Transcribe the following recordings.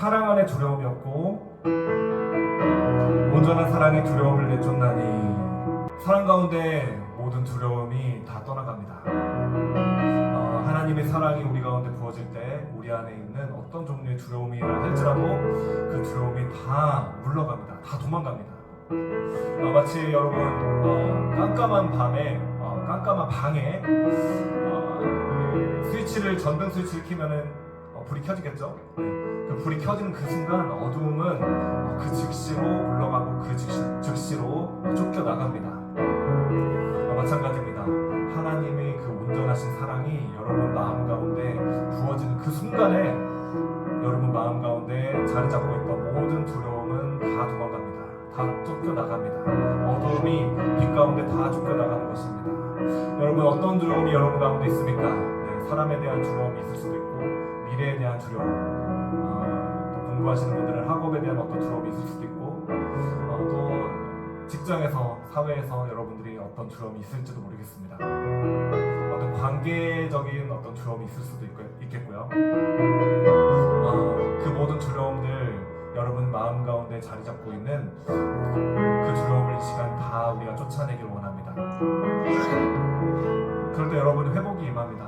사랑 안에 두려움이 없고 온전한 사랑이 두려움을 내쫓나니 사랑 가운데 모든 두려움이 다 떠나갑니다. 어, 하나님의 사랑이 우리 가운데 부어질 때 우리 안에 있는 어떤 종류의 두려움이라 할지라도 그 두려움이 다 물러갑니다. 다 도망갑니다. 어, 마치 여러분 어, 깜깜한 밤에 어, 깜깜한 방에 어, 그 스위치를 전등 스위치를 키면은 어, 불이 켜지겠죠. 네. 그 불이 켜지는 그 순간 어두움은 어, 그 즉시로 물러가고 그 즉시, 즉시로 쫓겨 나갑니다. 어, 마찬가지입니다. 하나님의 그 온전하신 사랑이 여러분 마음 가운데 부어지는 그 순간에 여러분 마음 가운데 자리 잡고 있던 모든 두려움은 다 도망갑니다. 다 쫓겨 나갑니다. 어두움이 빛 가운데 다 쫓겨 나가는 것입니다. 여러분 어떤 두려움이 여러분 가운데 있습니까? 네, 사람에 대한 두려움이 있을 수도 있고 미래에 대한 두려움, 어, 또 공부하시는 분들은 학업에 대한 어떤 두려움이 있을 수도 있고 어, 또 직장에서 사회에서 여러분들이 어떤 두려움이 있을지도 모르겠습니다. 어떤 관계적인 어떤 두려움이 있을 수도 있, 있겠고요. 어, 그 모든 두려움들 여러분 마음 가운데 자리 잡고 있는 그 두려움을 이 시간 다 우리가 쫓아내길 원합니다. 그럴 때 여러분 회복이 임합니다.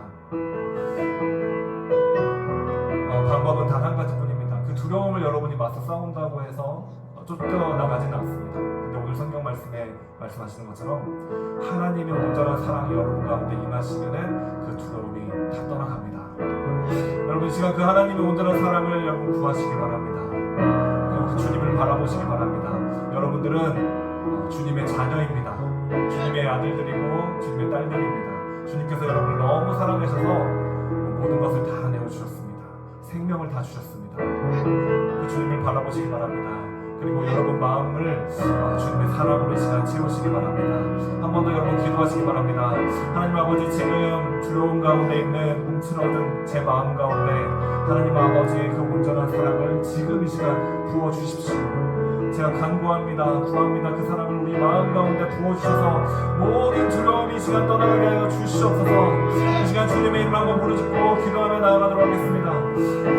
어, 방법은 단 한 가지뿐입니다. 그 두려움을 여러분이 맞서 싸운다고 해서 어, 쫓겨나가지는 않습니다. 근데 오늘 성경 말씀에 말씀하시는 것처럼 하나님의 온전한 사랑이 여러분 가운데 임하시면은 그 두려움이 다 떠나갑니다. 여러분 이 시간 그 하나님의 온전한 사랑을 여러분 구하시기 바랍니다. 그 주님을 바라보시기 바랍니다. 여러분들은 어, 주님의 자녀입니다. 주님의 아들들이고 주님의. 주님께서 너무 사랑하셔서 모든 것을 다 내어주셨습니다. 생명을 다 주셨습니다. 그 주님을 바라보시기 바랍니다. 그리고 여러분 마음을 어, 주님의 사랑으로 이 시간 채우시기 바랍니다. 한 번 더 여러분 기도하시기 바랍니다. 하나님 아버지 지금 두려움 가운데 있는 움츠러든 제 마음 가운데 하나님 아버지의 그 온전한 사랑을 지금 이 시간 부어 주십시오. 제가 간구합니다. 구합니다. 그 사랑을 우리 마음 가운데 부어주셔서 모든 두려움이 이 시간 떠나가게 하여 주시옵소서. 이 시간 주님의 이름 한번 부르짖고 기도하며 나아가도록 하겠습니다.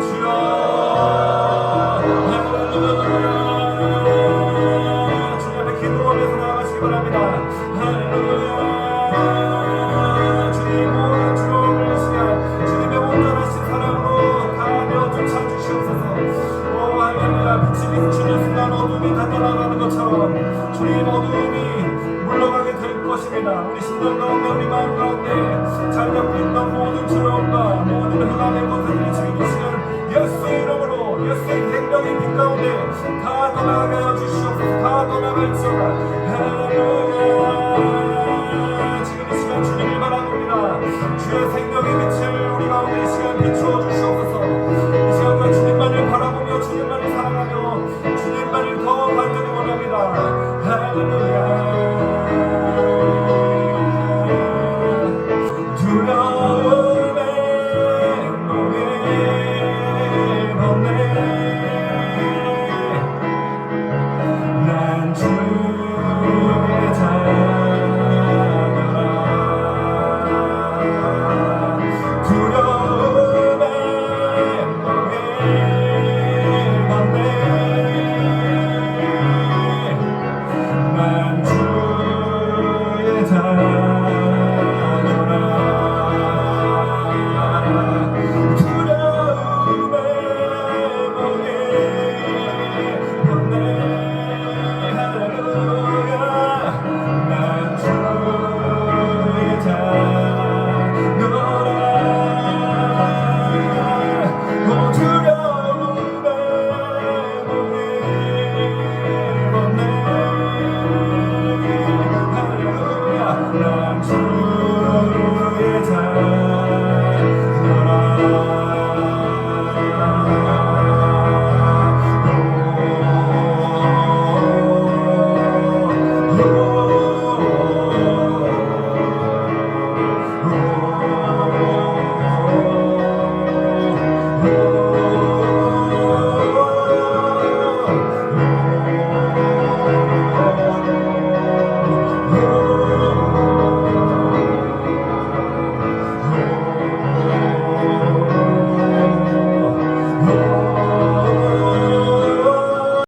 주여 것입니다 우리 심령 가운데 우리 마음 가운데 잘 잡고 있던 모든 두려움과 모든 흑암의 것들이 지금 이 시간 예수의 이름으로 예수의 생명의 빛 가운데 다 떠나가게